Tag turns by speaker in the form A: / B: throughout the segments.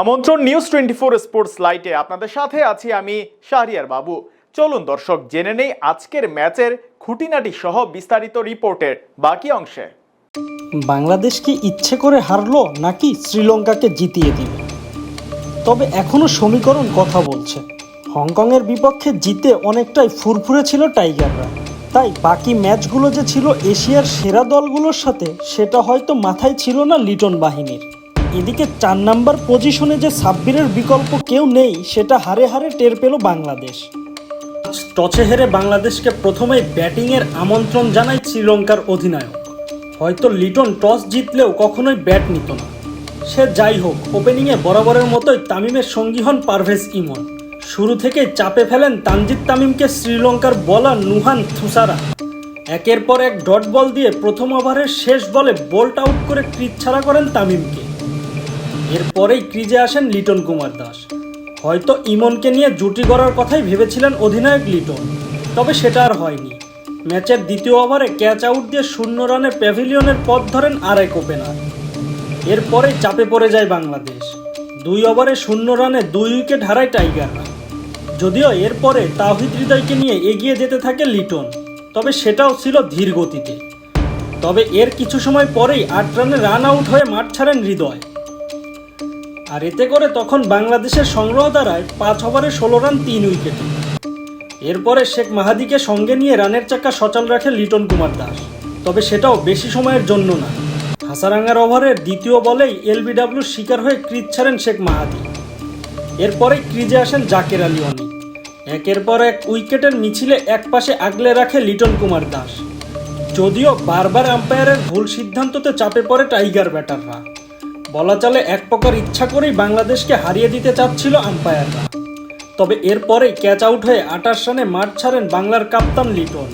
A: আমন্ত্রণ news twenty four sports লাইটে আপনাদের সাথে আছি আমি শাহরিয়ার বাবু। চলুন দর্শক, জেনে নেই আজকের ম্যাচের খুঁটিনাটি সহ বিস্তারিত রিপোর্টের বাকি অংশে।
B: বাংলাদেশ কি ইচ্ছে করে হারলো নাকি শ্রীলঙ্কাকে জিতিয়ে দিল? তবে এখনও সমীকরণ কথা বলছে। হংকংয়ের বিপক্ষে জিতে অনেকটাই ফুরফুরে ছিল টাইগাররা। তাই বাকি ম্যাচগুলো যে ছিল এশিয়ার সেরা দলগুলোর সাথে, সেটা হয়তো মাথায় ছিল না লিটন বাহিনীর। এদিকে চার নাম্বার পজিশনে যে সাব্বিরের বিকল্প কেউ নেই, সেটা হারে হারে টের পেল বাংলাদেশ। টচে হেরে বাংলাদেশকে প্রথমেই ব্যাটিংয়ের আমন্ত্রণ জানায় শ্রীলঙ্কার অধিনায়ক। হয়তো লিটন টস জিতলেও কখনোই ব্যাট নিত না। সে যাই হোক, ওপেনিংয়ে বরাবরের মতোই তামিমের সঙ্গী হন পারভেজ ইমন। শুরু থেকেই চাপে ফেলেন তানজিদ তামিমকে শ্রীলঙ্কার বলার নুহান থুসারা। একের পর এক ডট বল দিয়ে প্রথম ওভারের শেষ বলে বোল্ট আউট করে ক্রিজ ছাড়া করেন তামিমকে। এরপরেই ক্রিজে আসেন লিটন কুমার দাস। হয়তো ইমনকে নিয়ে জুটি গড়ার কথাই ভেবেছিলেন অধিনায়ক লিটন, তবে সেটা আর হয়নি। ম্যাচের দ্বিতীয় ওভারে ক্যাচ আউট দিয়ে শূন্য রানে প্যাভিলিয়নের পথ ধরেন আরেক ওপেনার। এরপরেই চাপে পড়ে যায় বাংলাদেশ। দুই ওভারে শূন্য রানে দুই উইকেট হারায় টাইগাররা। যদিও এরপরে তাহিদ হৃদয়কে নিয়ে এগিয়ে যেতে থাকে লিটন, তবে সেটাও ছিল ধীর গতিতে। তবে এর কিছু সময় পরেই আট রানে রান আউট হয়ে মাঠ ছাড়েন হৃদয়। আর এতে করে তখন বাংলাদেশের সংগ্রহ দাঁড়ায় পাঁচ ওভারে ষোলো রান, তিন উইকেটে। এরপরে শেখ মাহাদিকে সঙ্গে নিয়ে রানের চাকা সচল রাখে লিটন কুমার দাস। তবে সেটাও বেশি সময়ের জন্য না। হাসারাঙ্গার ওভারের দ্বিতীয় বলেই এলবিডাব্লিউর শিকার হয়ে ক্রিজ ছাড়েন শেখ মাহাদি। এরপরে ক্রিজে আসেন জাকের আলী অনিক। একের পর এক উইকেটের মিছিলে এক পাশে আগলে রাখে লিটন কুমার দাস। যদিও বারবার আম্পায়ারের ভুল সিদ্ধান্ততে চাপে পড়ে টাইগার ব্যাটাররা। বলা চলে এক প্রকার ইচ্ছা করেই বাংলাদেশকে হারিয়ে দিতে চাচ্ছিল আম্পায়াররা তবে এরপরেই ক্যাচ আউট হয়ে আটাশ রানে মাঠ ছাড়েন বাংলার কাপ্তান লিটন।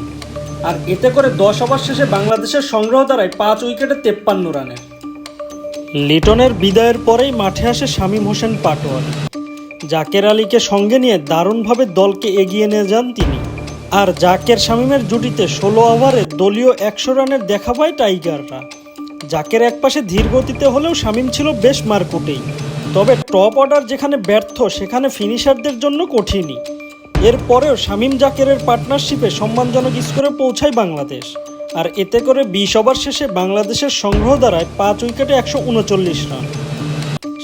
B: আর এতে করে দশ ওভার শেষে বাংলাদেশের সংগ্রহ দাঁড়ায় পাঁচ উইকেটে তেপ্পান্ন রানে। লিটনের বিদায়ের পরেই মাঠে আসে শামীম হোসেন পাটোয়ারি। জাকের আলীকে সঙ্গে নিয়ে দারুণভাবে দলকে এগিয়ে নিয়ে যান তিনি। আর জাকের শামীমের জুটিতে ষোলো ওভারে দলীয় একশো রানের দেখা পায় টাইগাররা। জাকের একপাশে ধীর গতিতে হলেও শামীম ছিল বেশ মারকুটেই। তবে টপ অর্ডার যেখানে ব্যর্থ, সেখানে ফিনিশারদের জন্য কঠিনই। এরপরেও শামীম জাকেরের পার্টনারশিপে সম্মানজনক স্কোরে পৌঁছায় বাংলাদেশ। আর এতে করে বিশ ওভার শেষে বাংলাদেশের সংগ্রহ দাঁড়ায় পাঁচ উইকেটে একশো উনচল্লিশ রান।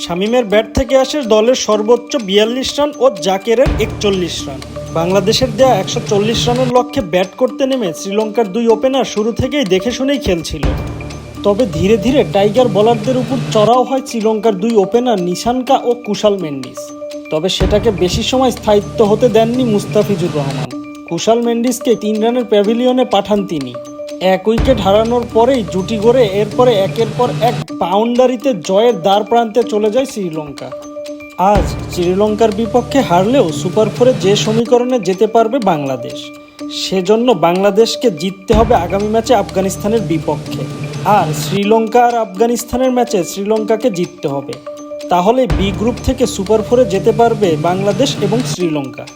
B: শামীমের ব্যাট থেকে আসে দলের সর্বোচ্চ বিয়াল্লিশ রান ও জাকেরের একচল্লিশ রান। বাংলাদেশের দেয়া একশো চল্লিশ রানের লক্ষ্যে ব্যাট করতে নেমে শ্রীলঙ্কার দুই ওপেনার শুরু থেকেই দেখে শুনেই খেলছিল। তবে ধীরে ধীরে টাইগার বোলারদের উপর চড়াও হয় শ্রীলঙ্কার দুই ওপেনার নিশানকা ও কুশাল মেন্ডিস। তবে সেটাকে বেশি সময় স্থায়িত্ব হতে দেননি মুস্তাফিজুর রহমান। কুশাল মেন্ডিসকে তিন রানের প্যাভিলিয়নে পাঠান তিনি। এক উইকেট হারানোর পরেই জুটি গড়ে এরপরে একের পর এক বাউন্ডারিতে জয়ের দ্বার প্রান্তে চলে যায় শ্রীলঙ্কা। আজ শ্রীলঙ্কার বিপক্ষে হারলেও সুপার ফোরে যে সমীকরণে যেতে পারবে বাংলাদেশ, সেজন্য বাংলাদেশকে জিততে হবে আগামী ম্যাচে আফগানিস্তানের বিপক্ষে। আর শ্রীলঙ্কা আর আফগানিস্তানের ম্যাচে শ্রীলঙ্কাকে জিততে হবে। তাহলে বি গ্রুপ থেকে সুপার ফোরে যেতে পারবে বাংলাদেশ এবং শ্রীলঙ্কা।